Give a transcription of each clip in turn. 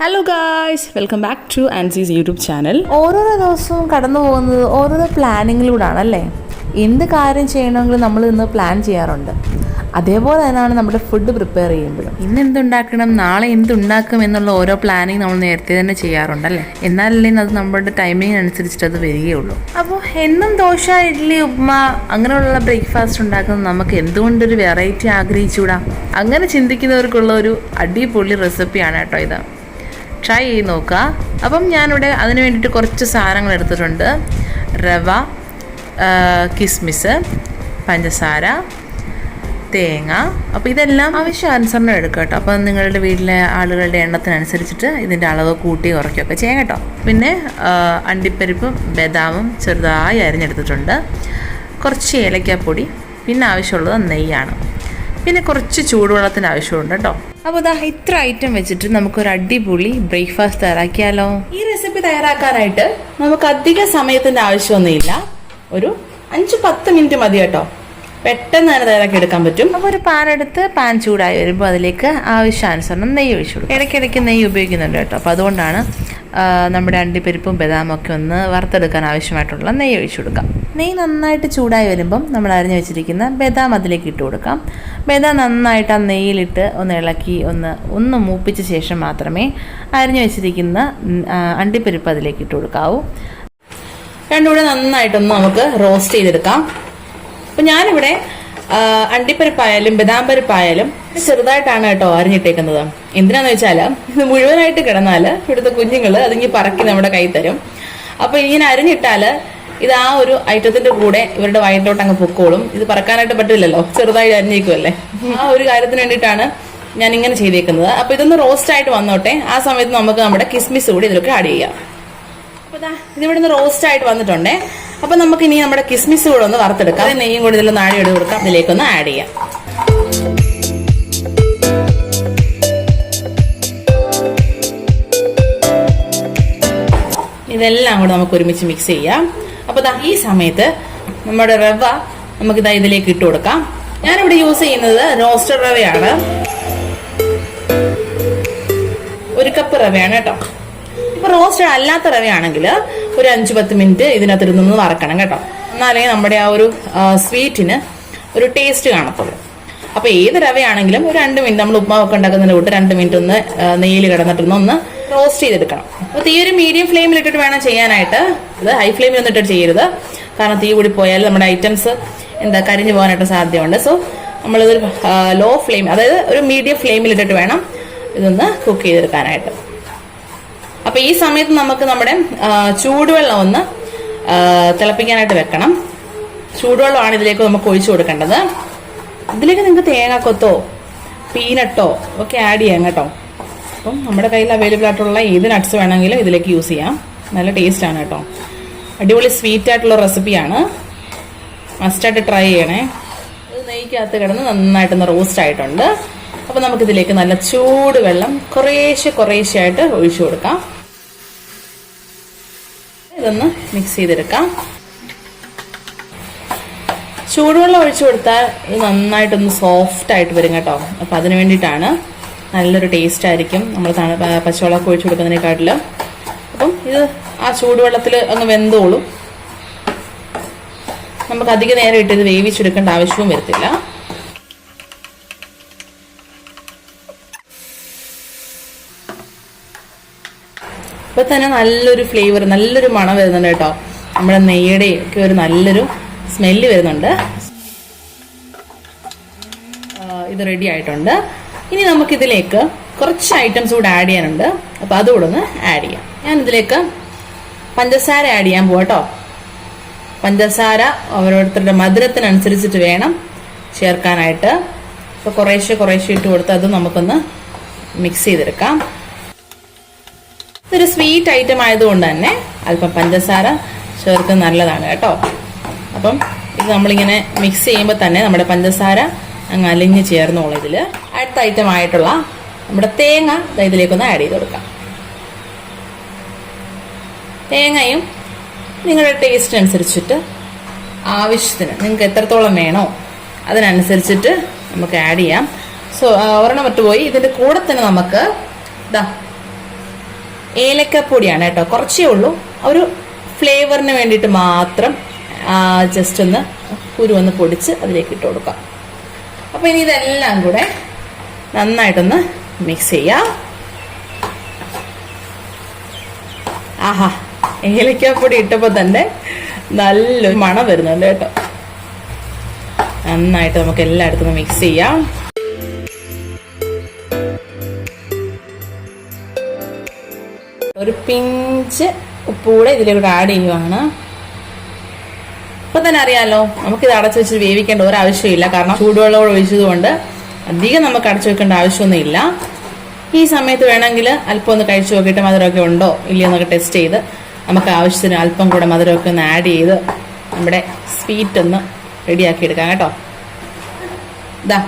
Hello guys welcome back to Ancy's YouTube channel ഓരോരോ ദിവസവും കടന്നു പോകുന്നത് ഓരോരോ പ്ലാനിങ്ങിലൂടെയാണ് അല്ലേ എന്ത് കാര്യം ചെയ്യണമെങ്കിലും നമ്മൾ ഇന്ന് പ്ലാൻ ചെയ്യാറുണ്ട്. അതേപോലെ തന്നെയാണ് നമ്മുടെ ഫുഡ് പ്രിപ്പയർ ചെയ്യുമ്പോഴും. ഇന്ന് എന്തുണ്ടാക്കണം നാളെ എന്തുണ്ടാക്കും എന്നുള്ള ഓരോ പ്ലാനിങ് നമ്മൾ നേരത്തെ തന്നെ ചെയ്യാറുണ്ടല്ലേ? എന്നാലല്ലേ അത് നമ്മുടെ ടൈമിംഗ് അനുസരിച്ചിട്ട് അത് വരികയുള്ളൂ. അപ്പോൾ എന്നും ദോശ ഇഡ്ഡലി ഉപ്മ അങ്ങനെയുള്ള ബ്രേക്ക്ഫാസ്റ്റ് ഉണ്ടാക്കുന്നത് നമുക്ക് എന്തുകൊണ്ടൊരു വെറൈറ്റി ആഗ്രഹിച്ചുകൂടാ? അങ്ങനെ ചിന്തിക്കുന്നവർക്കുള്ള ഒരു അടിപൊളി റെസിപ്പിയാണ് കേട്ടോ ഇത്. ട്രൈ ചെയ്ത് നോക്കുക. അപ്പം ഞാനിവിടെ അതിന് വേണ്ടിയിട്ട് കുറച്ച് സാധനങ്ങൾ എടുത്തിട്ടുണ്ട്. റവ കിസ്മിസ് പഞ്ചസാര തേങ്ങ. അപ്പോൾ ഇതെല്ലാം ആവശ്യാനുസരണം എടുക്കുക കേട്ടോ. അപ്പോൾ നിങ്ങളുടെ വീട്ടിലെ ആളുകളുടെ എണ്ണത്തിനനുസരിച്ചിട്ട് ഇതിന്റെ അളവ് കൂട്ടി കുറയ്ക്കുകയൊക്കെ ചെയ്യാം കേട്ടോ. പിന്നെ അണ്ടിപ്പരിപ്പും ബദാമും ചെറുതായി അരിഞ്ഞെടുത്തിട്ടുണ്ട്. കുറച്ച് ഏലക്കാപ്പൊടി പിന്നെ ആവശ്യമുള്ളത് നെയ്യാണ്. പിന്നെ കുറച്ച് ചൂടുവെള്ളത്തിന് ആവശ്യമുണ്ട് കേട്ടോ. അപ്പോൾ ഇതാ ഇത്ര ഐറ്റം വെച്ചിട്ട് നമുക്കൊരു അടിപൊളി ബ്രേക്ക്ഫാസ്റ്റ് തയ്യാറാക്കിയാലോ? ഈ റെസിപ്പി തയ്യാറാക്കാനായിട്ട് നമുക്ക് അധിക സമയത്തിന്റെ ആവശ്യമൊന്നുമില്ല. ഒരു അഞ്ച് പത്ത് മിനിറ്റ് മതി കേട്ടോ. പെട്ടെന്ന് തന്നെ തയ്യാറാക്കി എടുക്കാൻ പറ്റും. അപ്പോൾ ഒരു പാൻ എടുത്ത് പാൻ ചൂടായി വരുമ്പോൾ അതിലേക്ക് ആവശ്യാനുസരണം നെയ്യ് ഒഴിച്ചു കൊടുക്കും. ഇടയ്ക്കിടയ്ക്ക് നെയ്യ് ഉപയോഗിക്കുന്നുണ്ട് കേട്ടോ. അപ്പോൾ അതുകൊണ്ടാണ് നമ്മുടെ അണ്ടിപ്പരിപ്പും ബദാമും ഒക്കെ ഒന്ന് വറുത്തെടുക്കാൻ ആവശ്യമായിട്ടുള്ള നെയ്യ് ഒഴിച്ചു കൊടുക്കാം. നെയ്യ് നന്നായിട്ട് ചൂടായി വരുമ്പം നമ്മൾ അരിഞ്ഞു വെച്ചിരിക്കുന്ന ബദാം അതിലേക്ക് ഇട്ട് കൊടുക്കാം. ബദാം നന്നായിട്ട് ആ നെയ്യിലിട്ട് ഒന്ന് ഇളക്കി ഒന്ന് ഒന്ന് മൂപ്പിച്ച ശേഷം മാത്രമേ അരിഞ്ഞു വെച്ചിരിക്കുന്ന അണ്ടിപ്പരിപ്പ് അതിലേക്ക് ഇട്ട് കൊടുക്കാവൂ. രണ്ടും കൂടെ നന്നായിട്ടൊന്ന് നമുക്ക് റോസ്റ്റ് ചെയ്തെടുക്കാം. അപ്പം ഞാനിവിടെ അണ്ടിപ്പരിപ്പായാലും ബദാം പരിപ്പായാലും ചെറുതായിട്ടാണ് കേട്ടോ അരിഞ്ഞിട്ടേക്കുന്നത്. എന്തിനാന്ന് വെച്ചാൽ ഇത് മുഴുവനായിട്ട് കിടന്നാൽ ഇവിടുത്തെ കുഞ്ഞുങ്ങൾ അതിങ്ങി പറക്കി നമ്മുടെ കൈ തരും. അപ്പൊ ഇങ്ങനെ അരിഞ്ഞിട്ടാൽ ഇത് ആ ഒരു ഐറ്റത്തിന്റെ കൂടെ ഇവരുടെ വയറ്റിലോട്ട് അങ്ങ് പൊക്കോളും. ഇത് പറക്കാനായിട്ട് പറ്റില്ലല്ലോ. ചെറുതായിട്ട് അരിഞ്ഞേക്കുമല്ലേ ആ ഒരു കാര്യത്തിന് വേണ്ടിയിട്ടാണ് ഞാൻ ഇങ്ങനെ ചെയ്തേക്കുന്നത്. അപ്പൊ ഇതൊന്ന് റോസ്റ്റ് ആയിട്ട് വന്നോട്ടെ. ആ സമയത്ത് നമുക്ക് നമ്മുടെ കിസ്മിസ് കൂടി ഇതിലൊക്കെ ആഡ് ചെയ്യാം. അപ്പൊ ദാ ഇതിവിടെ നിന്ന് റോസ്റ്റ് ആയിട്ട് വന്നിട്ടുണ്ടേ. അപ്പൊ നമുക്ക് ഇനി നമ്മുടെ കിസ്മിസ് കൂടെ ഒന്ന് വറുത്തെടുക്കാം. നെയ്യും കൂടി ഇതിൽ നാടി എടുത്ത് കൊടുക്കാം. അതിലേക്കൊന്ന് ആഡ് ചെയ്യാം. ഇതെല്ലാം കൂടെ നമുക്ക് ഒരുമിച്ച് മിക്സ് ചെയ്യാം. അപ്പൊ ദാ ഈ സമയത്ത് നമ്മുടെ റവ നമുക്ക് ഇതാ ഇതിലേക്ക് ഇട്ട് കൊടുക്കാം. ഞാനിവിടെ യൂസ് ചെയ്യുന്നത് റോസ്റ്റഡ് റവയാണ്. ഒരു കപ്പ് റവയാണ് കേട്ടോ. ഇപ്പൊ റോസ്റ്റഡ് അല്ലാത്ത റവയാണെങ്കിൽ ഒരു അഞ്ചു പത്ത് മിനിറ്റ് ഇതിനകത്ത് നിന്ന് വറക്കണം കേട്ടോ. എന്നാലേ നമ്മുടെ ആ ഒരു സ്വീറ്റിന് ഒരു ടേസ്റ്റ് കാണത്തുള്ളൂ. അപ്പൊ ഏത് റവയാണെങ്കിലും ഒരു രണ്ട് മിനിറ്റ് നമ്മൾ ഉപ്മാവൊക്കെ ഉണ്ടാക്കുന്നതിന്റെ കൂട്ട് രണ്ട് മിനിറ്റ് ഒന്ന് നെയ്യിൽ കിടന്നിട്ടൊന്ന് ഒന്ന് റോസ്റ്റ് ചെയ്തെടുക്കണം. അപ്പൊ തീ ഒരു മീഡിയം ഫ്ലെയിമിൽ ഇട്ടിട്ട് വേണം ചെയ്യാനായിട്ട്. ഇത് ഹൈ ഫ്ലെയിമിൽ ഒന്നും ഇട്ടിട്ട് ചെയ്യരുത്. കാരണം തീ കൂടി പോയാൽ നമ്മുടെ ഐറ്റംസ് എന്താ കരിഞ്ഞു പോകാനായിട്ട് സാധ്യതയുണ്ട്. സോ നമ്മളിത് ലോ ഫ്ലെയിം അതായത് ഒരു മീഡിയം ഫ്ലെയിമിൽ ഇട്ടിട്ട് വേണം ഇതൊന്ന് കുക്ക് ചെയ്തെടുക്കാനായിട്ട്. അപ്പൊ ഈ സമയത്ത് നമുക്ക് നമ്മുടെ ചൂടുവെള്ളം ഒന്ന് തിളപ്പിക്കാനായിട്ട് വെക്കണം. ചൂടുവെള്ളമാണ് ഇതിലേക്ക് നമുക്ക് ഒഴിച്ചു കൊടുക്കേണ്ടത്. ഇതിലേക്ക് നിങ്ങൾക്ക് തേങ്ങാക്കൊത്തോ പീനട്ടോ ഒക്കെ ആഡ് ചെയ്യാം കേട്ടോ. അപ്പം നമ്മുടെ കയ്യിൽ അവൈലബിൾ ആയിട്ടുള്ള ഏത് നട്ട്സ് വേണമെങ്കിലും ഇതിലേക്ക് യൂസ് ചെയ്യാം. നല്ല ടേസ്റ്റ് ആണ് കേട്ടോ. അടിപൊളി സ്വീറ്റ് ആയിട്ടുള്ള റെസിപ്പിയാണ് മസ്റ്റായിട്ട് ട്രൈ ചെയ്യണേ. നെയ്ക്കകത്ത് കിടന്ന് നന്നായിട്ടൊന്ന് റോസ്റ്റ് ആയിട്ടുണ്ട്. അപ്പം നമുക്കിതിലേക്ക് നല്ല ചൂട് വെള്ളം കുറേശ്ശെ കുറേശ്ശെ ആയിട്ട് ഒഴിച്ചു കൊടുക്കാം. ഇതൊന്ന് മിക്സ് ചെയ്തെടുക്കാം. ചൂടുവെള്ളം ഒഴിച്ചു കൊടുത്താൽ ഇത് നന്നായിട്ടൊന്ന് സോഫ്റ്റ് ആയിട്ട് വരും കേട്ടോ. അപ്പം അതിന് വേണ്ടിയിട്ടാണ് നല്ലൊരു ടേസ്റ്റ് ആയിരിക്കും. നമ്മൾ പച്ചവെള്ളമൊക്കെ ഒഴിച്ചു കൊടുക്കുന്നതിനെക്കാട്ടിലും. അപ്പം ഇത് ആ ചൂടുവെള്ളത്തിൽ അങ്ങ് വെന്തോളും. നമുക്ക് അധിക നേരം ഇട്ട് ഇത് വേവിച്ചെടുക്കേണ്ട ആവശ്യവും വരത്തില്ല. ഇപ്പൊ തന്നെ നല്ലൊരു ഫ്ലേവർ നല്ലൊരു മണം വരുന്നുണ്ട് കേട്ടോ. നമ്മുടെ നെയ്യുടെ ഒക്കെ ഒരു നല്ലൊരു സ്മെല്ല് വരുന്നുണ്ട്. ഇത് റെഡി ആയിട്ടുണ്ട്. ഇനി നമുക്കിതിലേക്ക് കുറച്ച് ഐറ്റംസ് കൂടെ ആഡ് ചെയ്യാനുണ്ട്. അപ്പോൾ അതുകൂടെ ഒന്ന് ആഡ് ചെയ്യാം. ഞാൻ ഇതിലേക്ക് പഞ്ചസാര ആഡ് ചെയ്യാൻ പോവാട്ടോ പഞ്ചസാര ഓരോരുത്തരുടെ മധുരത്തിനനുസരിച്ചിട്ട് വേണം ചേർക്കാനായിട്ട്. അപ്പോൾ കുറേശ്ശെ കുറേശ്ശെ ഇട്ട് കൊടുത്ത് അത് നമുക്കൊന്ന് മിക്സ് ചെയ്തെടുക്കാം. ഇതൊരു സ്വീറ്റ് ഐറ്റം ആയതുകൊണ്ട് തന്നെ അല്പം പഞ്ചസാര ചേർക്കുന്നത് നല്ലതാണ് കേട്ടോ. അപ്പം ഇത് നമ്മളിങ്ങനെ മിക്സ് ചെയ്യുമ്പോൾ തന്നെ നമ്മുടെ പഞ്ചസാര അങ്ങ് അലിഞ്ഞ് ചേർന്നോളൂ ഇതിൽ അടുത്ത ഐറ്റം ആയിട്ടുള്ള നമ്മുടെ തേങ്ങ ഇതിലേക്കൊന്ന് ആഡ് ചെയ്ത് കൊടുക്കാം. തേങ്ങയും നിങ്ങളുടെ ടേസ്റ്റ് അനുസരിച്ചിട്ട് ആവശ്യത്തിന് നിങ്ങൾക്ക് എത്രത്തോളം വേണോ അതിനനുസരിച്ചിട്ട് നമുക്ക് ആഡ് ചെയ്യാം. സോ ഒരെണ്ണം വിട്ടുപോയി. ഇതിന്റെ കൂടെ തന്നെ നമുക്ക് ഇതാ ഏലക്കപ്പൊടിയാണ് കേട്ടോ. കുറച്ചേ ഉള്ളൂ. ഒരു ഫ്ലേവറിന് വേണ്ടിയിട്ട് മാത്രം ജസ്റ്റ് ഒന്ന് കുരു ഒന്ന് പൊടിച്ച് അതിലേക്ക് ഇട്ട് കൊടുക്കാം. അപ്പോൾ ഇനി ഇതെല്ലാം കൂടെ നന്നായിട്ടൊന്ന് മിക്സ് ചെയ്യാം. ആഹാ ഏലക്കാപ്പൊടി ഇട്ടപ്പോൾ തന്നെ നല്ലൊരു മണം വരുന്നുണ്ട് കേട്ടോ. നന്നായിട്ട് നമുക്ക് എല്ലായിടത്തും മിക്സ് ചെയ്യാം. ഒരു പിഞ്ച് ഉപ്പൂടെ ഇതിലൂടെ ആഡ് ചെയ്യുവാണ്. ഇപ്പൊ തന്നെ അറിയാലോ നമുക്കിത് അടച്ചു വെച്ച് വേവിക്കേണ്ട ഒരാവശ്യമില്ല. കാരണം ചൂടുവെള്ളം ഒഴിച്ചതുകൊണ്ട് അധികം നമുക്ക് അടച്ചു വെക്കേണ്ട ആവശ്യമൊന്നുമില്ല ഈ സമയത്ത് വേണമെങ്കിൽ അല്പം ഒന്ന് കഴിച്ചു നോക്കിയിട്ട് മധുരമൊക്കെ ഉണ്ടോ ഇല്ലയോ എന്നൊക്കെ ടെസ്റ്റ് ചെയ്ത് നമുക്ക് ആവശ്യത്തിന് അല്പം കൂടെ മധുരമൊക്കെ ഒന്ന് ആഡ് ചെയ്ത് നമ്മുടെ സ്വീറ്റ് ഒന്ന് റെഡിയാക്കി എടുക്കാം കേട്ടോ. ഇതാ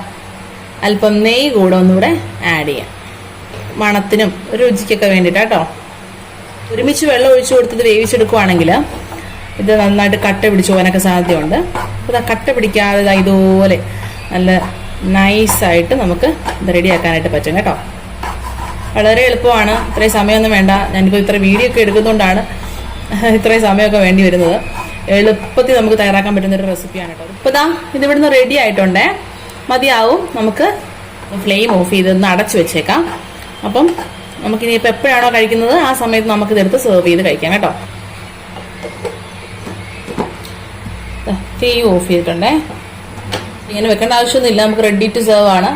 അല്പം നെയ്യ് കൂടെ ഒന്നുകൂടെ ആഡ് ചെയ്യാം. മണത്തിനും രുചിക്കൊക്കെ വേണ്ടിയിട്ട് കേട്ടോ. ഒരുമിച്ച് വെള്ളം ഒഴിച്ചു കൊടുത്തത് വേവിച്ചെടുക്കുവാണെങ്കിൽ ഇത് നന്നായിട്ട് കട്ട പിടിച്ചു പോകാനൊക്കെ സാധ്യതയുണ്ട്. അപ്പോൾ കട്ട പിടിക്കാതെ ഇതുപോലെ നല്ല നൈസായിട്ട് നമുക്ക് ഇത് റെഡിയാക്കാനായിട്ട് പറ്റും കേട്ടോ. വളരെ എളുപ്പമാണ്. ഇത്രയും സമയമൊന്നും വേണ്ട. ഞാനിപ്പോൾ ഇത്ര വീഡിയോ ഒക്കെ എടുക്കുന്നതുകൊണ്ടാണ് ഇത്രയും സമയമൊക്കെ വേണ്ടി വരുന്നത്. എളുപ്പത്തിൽ നമുക്ക് തയ്യാറാക്കാൻ പറ്റുന്ന ഒരു റെസിപ്പിയാണ് കേട്ടോ. ഇപ്പോൾ ദാ ഇത് ഇവിടുന്ന് റെഡി ആയിട്ടുണ്ടേ. മതിയാവും. നമുക്ക് ഫ്ലെയിം ഓഫ് ചെയ്ത് ഒന്ന് അടച്ചു വെച്ചേക്കാം. അപ്പം നമുക്കിനി ഇപ്പം എപ്പോഴാണോ കഴിക്കുന്നത് ആ സമയത്ത് നമുക്ക് ഇതെടുത്ത് സെർവ് ചെയ്ത് കഴിക്കാം കേട്ടോ. ഫ്ലെയിം ഓഫ് ചെയ്തിട്ടുണ്ടേ. ഇങ്ങനെ വെക്കേണ്ട ആവശ്യമൊന്നുമില്ല. നമുക്ക് റെഡി ടു സെർവ് ആണ്.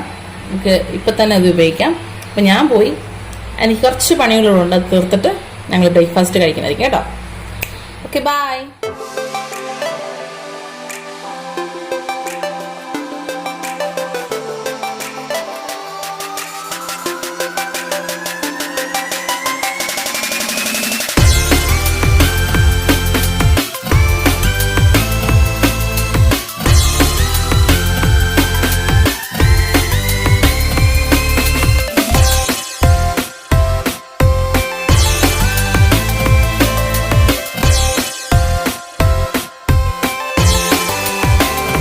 നമുക്ക് ഇപ്പം തന്നെ അത് ഉപയോഗിക്കാം. അപ്പം ഞാൻ പോയി. എനിക്ക് കുറച്ച് പണികളുണ്ട്. അത് തീർത്തിട്ട് ഞങ്ങൾ ബ്രേക്ക്ഫാസ്റ്റ് കഴിക്കുന്നതായിരിക്കും കേട്ടോ. Okay bye